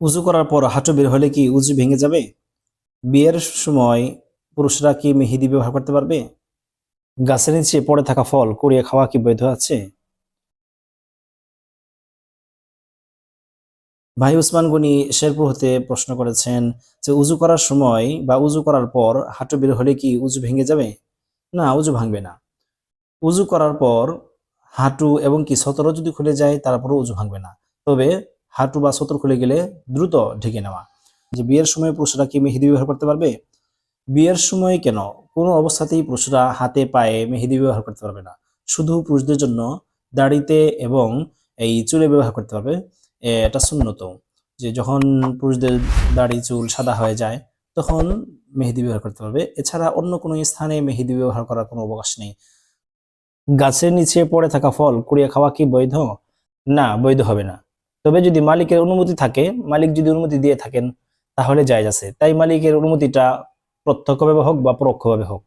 উজু করার পর হাঁটু বের হলে কি উজু ভেঙে যাবে? বিয়ের সময় পুরুষরা কি মেহেদি ব্যবহার করতে পারবে? গাছের নিচে পড়ে থাকা ফল, কুড়িয়ে খাওয়া কি বৈধ আছে? ভাই উসমান গনি শেরপুর হতে প্রশ্ন করেছেন যে উজু করার সময় বা উজু করার পর হাঁটু বের হলে কি উজু ভেঙে যাবে? না, উজু ভাঙবে না। উজু করার পর হাঁটু এবং কি সতরও যদি খুলে যায়, তারপরও উজু ভাঙবে না। তবে হাঁটু বা সতর খুলে গেলে দ্রুত ঢেকে নেওয়া। যে বিয়ের সময় পুরুষরা কি মেহেদি ব্যবহার করতে পারবে? বিয়ের সময় কেন? কোনো অবস্থাতেই পুরুষরা হাতে পায়ে মেহেদি ব্যবহার করতে পারবে না। শুধু পুরুষদের জন্য দাড়িতে এবং এই চুলে ব্যবহার করতে পারবে। এটা শূন্যত যে যখন পুরুষদের দাড়ি, চুল সাদা হয়ে যায়, তখন মেহেদি ব্যবহার করতে পারবে। এছাড়া অন্য কোনো স্থানে মেহেদি ব্যবহার করার কোনো অবকাশ নেই। গাছের নিচে পড়ে থাকা ফল, কুড়িয়ে খাওয়া কি বৈধ? না, বৈধ হবে না। তবে যদি মালিকের অনুমতি থাকে, মালিক যদি অনুমতি দিয়ে থাকেন, তাহলে যায় আছে। তাই মালিকের অনুমতিটা প্রত্যক্ষভাবে হোক বা পরোক্ষভাবে হোক।